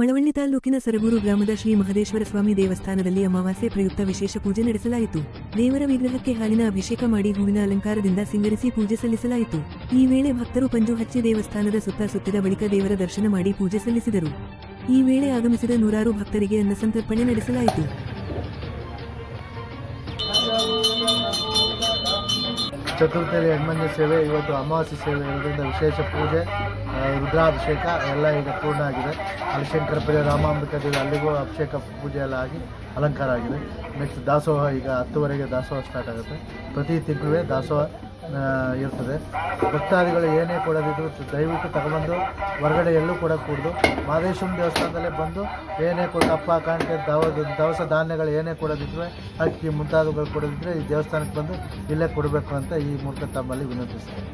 ಮಳವಳ್ಳಿ ತಾಲೂಕಿನ ಸರಗೂರು ಗ್ರಾಮದ ಶ್ರೀ ಮಹದೇಶ್ವರ ಸ್ವಾಮಿ ದೇವಸ್ಥಾನದಲ್ಲಿ ಅಮಾವಾಸ್ಯೆ ಪ್ರಯುಕ್ತ ವಿಶೇಷ ಪೂಜೆ ನಡೆಸಲಾಯಿತು. ದೇವರ ವಿಗ್ರಹಕ್ಕೆ ಹಾಲಿನ ಅಭಿಷೇಕ ಮಾಡಿ ಹೂವಿನ ಅಲಂಕಾರದಿಂದ ಸಿಂಗರಿಸಿ ಪೂಜೆ ಸಲ್ಲಿಸಲಾಯಿತು. ಈ ವೇಳೆ ಭಕ್ತರು ಪಂಜು ಹಚ್ಚಿ ದೇವಸ್ಥಾನದ ಸುತ್ತ ಸುತ್ತಿದ ಬಳಿಕ ದೇವರ ದರ್ಶನ ಮಾಡಿ ಪೂಜೆ ಸಲ್ಲಿಸಿದರು. ಈ ವೇಳೆ ಆಗಮಿಸಿದ ನೂರಾರು ಭಕ್ತರಿಗೆ ಅನ್ನಸಂತರ್ಪಣೆ ನಡೆಸಲಾಯಿತು. ಚತುರ್ಥಿಯಲ್ಲಿ ಹೆಣ್ಮಂಜ ಸೇವೆ, ಇವತ್ತು ಅಮಾವಾಸ್ಯೆ ಸೇವೆ ಇರೋದ್ರಿಂದ ವಿಶೇಷ ಪೂಜೆ ರುದ್ರಾಭಿಷೇಕ ಎಲ್ಲ ಈಗ ಪೂರ್ಣ ಆಗಿದೆ. ಹರಿಶಂಕರಪುರಿ ಶಂಕರಪುರ ರಾಮಾಂಬಿಕಾ ದೇವಿ, ಅಲ್ಲಿಗೂ ಅಭಿಷೇಕ ಪೂಜೆ ಎಲ್ಲ ಆಗಿ ಅಲಂಕಾರ ಆಗಿದೆ. ನೆಕ್ಸ್ಟ್ ದಾಸೋಹ, ಈಗ ಹತ್ತುವರೆಗೆ ದಾಸೋಹ ಸ್ಟಾರ್ಟ್ ಆಗುತ್ತೆ. ಪ್ರತಿ ತಿಂಗಳೇ ದಾಸೋಹ ಇರ್ತದೆ. ಭಕ್ತಾದಿಗಳು ಏನೇ ಕೊಡೋದಿದ್ರು ದಯವಿಟ್ಟು ತಗೊಬಂದು ಹೊರಗಡೆ ಎಲ್ಲೂ ಕೂಡ ಕೂಡದು ಮಹದೇಶ್ವರ ದೇವಸ್ಥಾನದಲ್ಲೇ ಬಂದು ಏನೇ ಕೊಟ್ಟು ಅಪ್ಪ ಕಾಣಿಕೆ ದವ ದವಸ ಧಾನ್ಯಗಳು ಏನೇ ಕೊಡೋದಿದ್ರೆ ಅಕ್ಕಿ ಮುಂತಾದವುಗಳು ಕೊಡೋದಿದ್ರೆ ಈ ದೇವಸ್ಥಾನಕ್ಕೆ ಬಂದು ಇಲ್ಲೇ ಕೊಡಬೇಕು ಅಂತ ಈ ಮೂಲಕ ತಮ್ಮಲ್ಲಿ ವಿನಂತಿಸ್ತೀನಿ.